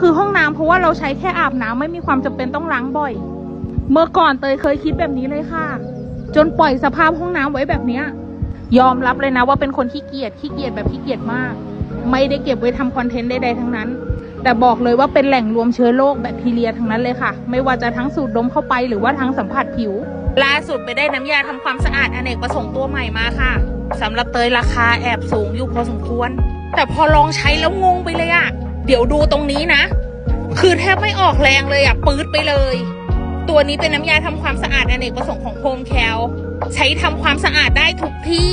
คือห้องน้ำเพราะว่าเราใช้แค่อาบน้ำไม่มีความจำเป็นต้องล้างบ่อย เมื่อก่อนเตยเคยคิดแบบนี้เลยค่ะ จนปล่อยสภาพห้องน้ำไว้แบบเนี้ยยอมรับเลยนะว่าเป็นคนขี้เกียจขี้เกียจแบบขี้เกียจมาก ไม่ได้เก็บไว้ทำคอนเทนต์ใดๆทั้งนั้น แต่บอกเลยว่าเป็นแหล่งรวมเชื้อโรคแบคทีเรียทั้งนั้นเลยค่ะ ไม่ว่าจะทั้งสูดดมเข้าไปหรือว่าทั้งสัมผัสผิวล่าสุดไปได้น้ำยาทำความสะอาดอเนกประสงค์ตัวใหม่มาค่ะสำหรับเตยราคาแอบสูงอยู่พอสมควร แต่พอลองใช้แล้วงงไปเลยอะ เดี๋ยวดูตรงนี้นะ คือแทบไม่ออกแรงเลยอะปื๊ดไปเลย ตัวนี้เป็นน้ำยาทำความสะอาดอเนกประสงค์ของโฮมแคลใช้ทำความสะอาดได้ทุกที่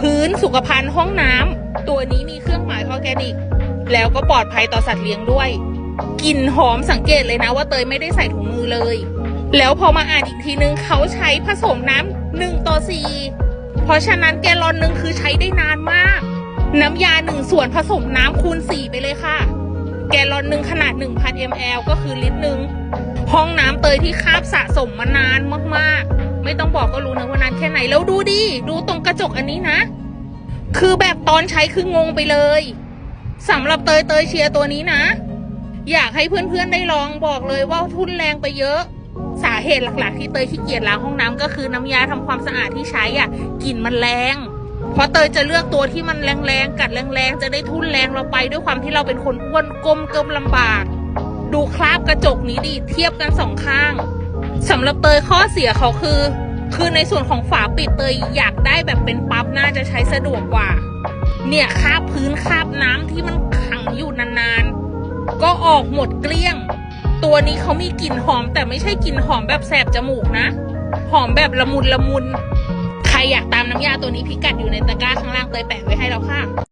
พื้นสุขภัณฑ์ห้องน้ำตัวนี้มีเครื่องหมายออแกนิก แล้วก็ปลอดภัยต่อสัตว์เลี้ยงด้วยกลิ่นหอมสังเกตเลยนะว่าเตยไม่ได้ใส่ถุงมือเลย แล้วพอมาอ่านอีกทีนึงเขาใช้ผสมน้ำหนึ่งต่อสี่เพราะฉะนั้นแกลลอนหนึ่งคือใช้ได้นานมาก น้ำยาหนึ่งส่วนผสมน้ำคูณสี่ไปเลยค่ะ แกลลอนหนึ่งขนาด 1,000 ml ก็คือลิตรหนึ่งห้องน้ำเตยที่คาบสะสมมานานมากๆ ไม่ต้องบอกก็รู้นะว่านานแค่ไหน แล้วดูดิ ดูตรงกระจกอันนี้นะ คือแบบตอนใช้คืองงไปเลยสำหรับเตยเตยเชียร์ตัวนี้นะ อยากให้เพื่อนๆได้ลองบอกเลยว่าทุนแรงไปเยอะ สาเหตุหลักๆ ที่เตยขี้เกียจล้างห้องน้ำก็คือน้ำยาทำความสะอาดที่ใช้อะกลิ่นมันแรง เพราะเตยจะเลือกตัวที่มันแรงๆกัดแรงๆจะได้ทุนแรงเราไปด้วยความที่เราเป็นคนอ้วนก้มเกิมลำบาก ดูคราบกระจกนี้ดิเทียบกันสองข้างสำหรับเตยข้อเสียเขาคือ คือในส่วนของฝาปิดเตยอยากได้แบบเป็นปั๊บน่าจะใช้สะดวกกว่า เนี่ยคราบพื้นคราบน้ำที่มันขังอยู่นานๆ ก็ออกหมดเกลี้ยง ตัวนี้เขามีกลิ่นหอมแต่ไม่ใช่กลิ่นหอมแบบแสบจมูกนะ หอมแบบละมุนละมุน ใครอยากตาม ยาตัวนี้พิกัดอยู่ในตะกร้าข้างล่างเตยแปะไว้ให้เราค่ะ